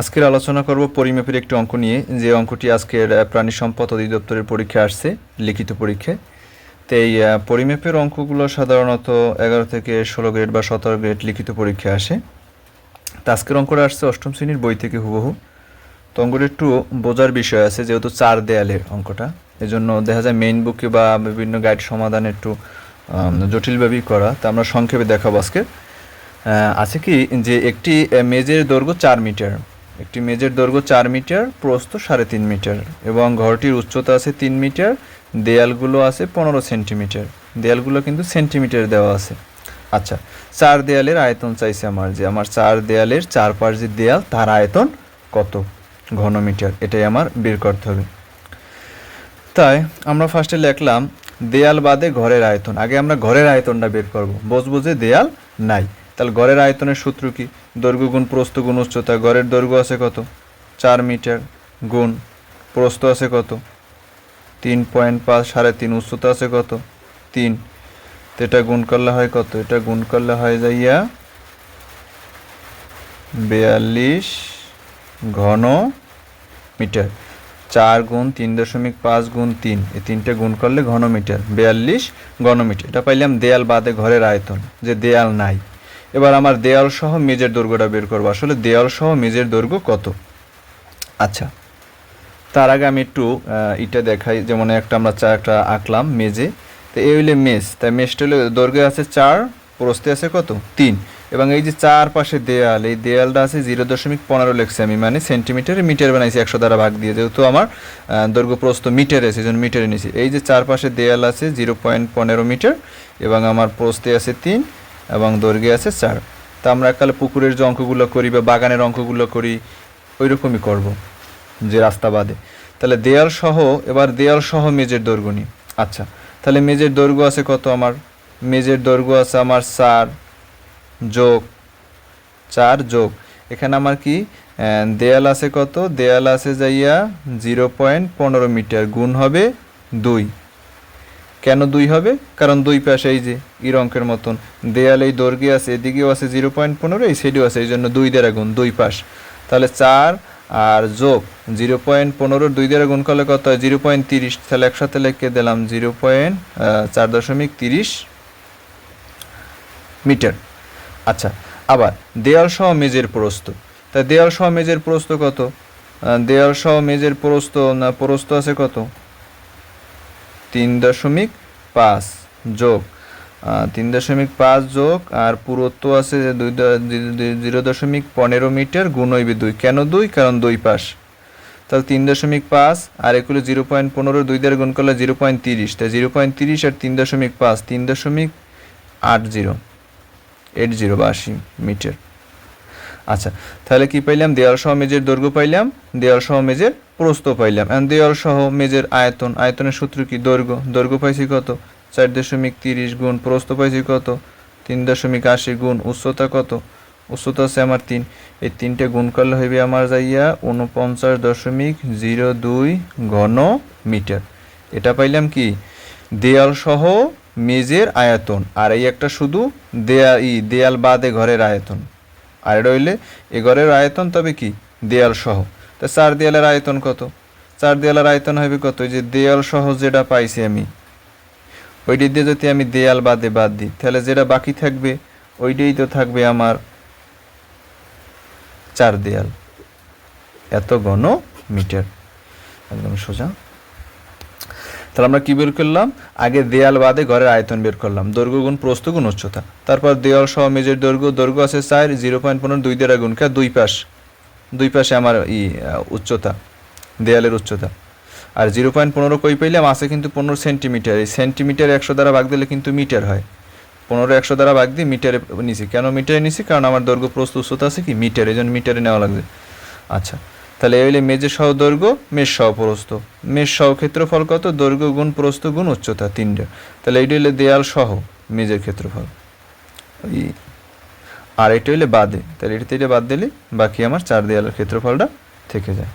আজকের আলোচনা করব পরিমাপের একটি অঙ্ক নিয়ে। যে অঙ্কটি আজকের প্রাণী সম্পদ অধিদপ্তরের পরীক্ষা আসছে, লিখিত পরীক্ষায়। তো এই পরিমাপের অঙ্কগুলো সাধারণত এগারো থেকে ষোলো গ্রেড বা সতেরো গ্রেড লিখিত পরীক্ষা আসে। তো আজকের অঙ্কটা আসছে অষ্টম শ্রেণির বই থেকে হুবহু। তো অঙ্কটা একটু বোঝার বিষয় আছে, যেহেতু চার দেয়ালের অঙ্কটা। এজন্য দেখা যায় মেইন বুকে বা বিভিন্ন গাইড সমাধান একটু জটিলভাবেই করা। তা আমরা সংক্ষেপে দেখাবো আজকে আছে কি যে একটি মেজের দৈর্ঘ্য চার মিটার। একটি মেজের দৈর্ঘ্য চার মিটার, প্রস্থ সাড়ে তিন মিটার এবং ঘরটির উচ্চতা আছে তিন মিটার, দেয়ালগুলো আছে পনেরো সেন্টিমিটার। দেয়ালগুলো কিন্তু সেন্টিমিটার দেওয়া আছে। আচ্ছা চার দেয়ালের আয়তন চাইছে আমার যে আমার চার দেয়ালের চারপাশ যে দেয়াল, তার আয়তন কত ঘনমিটার? এটাই আমার বের করতে হবে। তাই আমরা ফার্স্টে লিখলাম, দেয়াল বাদে ঘরের আয়তন। আগে আমরা ঘরের আয়তনটা বের করব। বুঝব যে দেয়াল নাই। তাহলে ঘরের আয়তনের সূত্র কি? দৈর্ঘ্য গুণ প্রস্থ গুণ উচ্চতা। ঘরের দৈর্ঘ্য আছে কত? চার মিটার গুণ প্রস্থ আছে কত? তিন পয়েন্ট পাঁচ সাড়ে তিন, উচ্চতা আছে কত? তিন। তো এটা গুণ করলে হয় কত? এটা গুণ করলে হয় যাইয়া বিয়াল্লিশ ঘন মিটার। চার গুণ তিন দশমিক পাঁচ গুণ তিন। এই তিনটে গুণ করলে ঘন ঘনমিটার বিয়াল্লিশ ঘনমিটার এটা পাইলাম দেয়াল বাদে ঘরের আয়তন, যে দেয়াল নাই। এবার আমার দেয়াল সহ মেজের দৈর্ঘ্যটা বের করব। আসলে দেয়াল সহ মেজের দৈর্ঘ্য কত? আচ্ছা তার আগে আমি একটু ইটা দেখাই। যেমন একটা আমরা চা একটা আঁকলাম মেজে। তো এই হইলে মেজ। তাই মেজটা হলে দৈর্ঘ্যে আছে চার, প্রস্থে আছে কত? তিন। এবং এই যে চার পাশে দেয়াল, এই দেয়ালটা আছে জিরো দশমিক পনেরো লেখছে আমি মানে সেন্টিমিটারে, মিটার বানাইছি, একশো দ্বারা ভাগ দিয়ে। যেহেতু আমার দৈর্ঘ্য প্রস্থ মিটারে আছে জন্য মিটারে নিয়েছি এই যে চার পাশে দেয়াল আছে জিরো পয়েন্ট পনেরো মিটার, এবং আমার প্রস্থে আছে তিন। এবং দৈর্ঘ্যে আছে চার তা আমরা এককালে পুকুরের যে অঙ্কগুলো করি বা বাগানের অঙ্কগুলো করি ওই রকমই করব যে রাস্তা বাদে। তাহলে দেয়াল সহ, এবার দেয়াল সহ মেজের দৈর্ঘ্য নিই। আচ্ছা তাহলে মেজের দৈর্ঘ্য আছে কত আমার? মেজের দৈর্ঘ্য আছে আমার চার যোগ চার যোগ। এখানে আমার কি? দেয়াল আছে কত? দেয়াল আছে যাইয়া জিরো পয়েন্ট পনেরো মিটার, গুণ হবে দুই। কেন দুই হবে? কারণ দুই পাশে এই যে ইর অঙ্কের মতন দেয়াল এই দৈর্ঘ্যে আছে, এদিকেও আছে জিরো পয়েন্ট পনেরো, এই সাইডেও আছে, এই জন্য দুই দ্বারা গুণ দুই পাশ। তাহলে চার আর যোগ জিরো পয়েন্ট পনেরো, দুই দ্বারা গুণ করলে কত হয়? জিরো পয়েন্ট তিরিশ। তাহলে একসাথে লিখে দিলাম জিরো পয়েন্ট চার দশমিক তিরিশ মিটার। আচ্ছা আবার দেয়াল সহ মেজের প্রস্ত তা দেয়াল সহ মেজের প্রস্ত কত? দেয়াল সহ মেজের প্রস্ত না প্রস্ত আছে কত? তিন দশমিক পাঁচ যোগ তিন দশমিক পাঁচ যোগ, আর পুরুত্ব আছে দুই জিরো দশমিক পনেরো মিটার গুণ হইবে দুই। কেন দুই? কারণ দুই পাশ। তাহলে তিন দশমিক পাঁচ, আর এগুলো জিরো পয়েন্ট পনেরো, দুই দ্বারা গুণ করলে জিরো পয়েন্ট তিরিশ। তাই জিরো পয়েন্ট তিরিশ আর তিন দশমিক পাঁচ, তিন দশমিক আট জিরো এইট জিরো বা আশি মিটার। আচ্ছা তাহলে কি পাইলাম? দেয়াল সহ মেজের দৈর্ঘ্য পাইলাম। দেয়াল সহ মেজের প্রস্থ পাইলাম। এখন দেয়াল সহ মেজের আয়তন, আয়তনের সূত্র কি? দৈর্ঘ্য। দৈর্ঘ্য পাইছি কত? চার দশমিক তিরিশ গুণ প্রস্থ পাইছি কত? তিন দশমিক আশি গুণ উচ্চতা কত? উচ্চতা আছে আমার তিন। এই তিনটে গুণ করলে হইবে আমার যাইয়া উনপঞ্চাশ দশমিক জিরো দুই ঘন মিটার। এটা পাইলাম কি? দেয়াল সহ মেজের আয়তন। আর এই একটা শুধু দেয়া ই দেয়াল বাদে ঘরের আয়তন। আর হইলে এ ঘরের আয়তন তবে কি? দেয়াল সহ। তা চার দেয়ালের আয়তন কত? চার দেয়ালের আয়তন হবে কত? যে দেয়াল সহ যেটা পাইছি আমি ওইটি দিয়ে যদি আমি দেয়াল বাদে বাদ দিই, তাহলে যেটা বাকি থাকবে, ওইটাই তো থাকবে আমার চার দেয়াল। এত ঘন মিটার। একদম সোজা। তাহলে আমরা কি বের করলাম? আগে দেয়াল বাদে ঘরের আয়তন বের করলাম। দৈর্ঘ্য গুণ প্রস্থ গুণ উচ্চতা। তারপর দেয়াল সহ মেজের দৈর্ঘ্য দৈর্ঘ্য আছে চার, জিরো পয়েন্ট পনেরো, দুই দ্বারা গুণ কে, দুই পাশ। দুই পাশে আমার ই উচ্চতা, দেয়ালের উচ্চতা। আর জিরো পয়েন্ট পনেরো কই পাইলাম? আছে কিন্তু পনেরো সেন্টিমিটার। এই সেন্টিমিটার একশো দ্বারা ভাগ দিলে কিন্তু মিটার হয়। পনেরো একশো দ্বারা ভাগ দিয়ে মিটারে নিছি কেন মিটারে নিছি কারণ আমার দৈর্ঘ্য প্রস্থ উচ্চতা আছে কি? মিটার, এই জন্য মিটারে নেওয়া লাগবে। আচ্ছা তাহলে এই হইলে মেজে সহ দৈর্ঘ্য মেজ সহ প্রস্থ। মেজ সহ ক্ষেত্রফল কত? দৈর্ঘ্য গুণ প্রস্থ গুণ উচ্চতা, তিনটে। তাহলে এইটা হইলে দেয়াল সহ মেজের ক্ষেত্রফল। আর এটা হইলে বাদে। তাহলে এটা থেকে বাদ দিলে বাকি আমার চার দেয়ালের ক্ষেত্রফলটা থেকে যায়।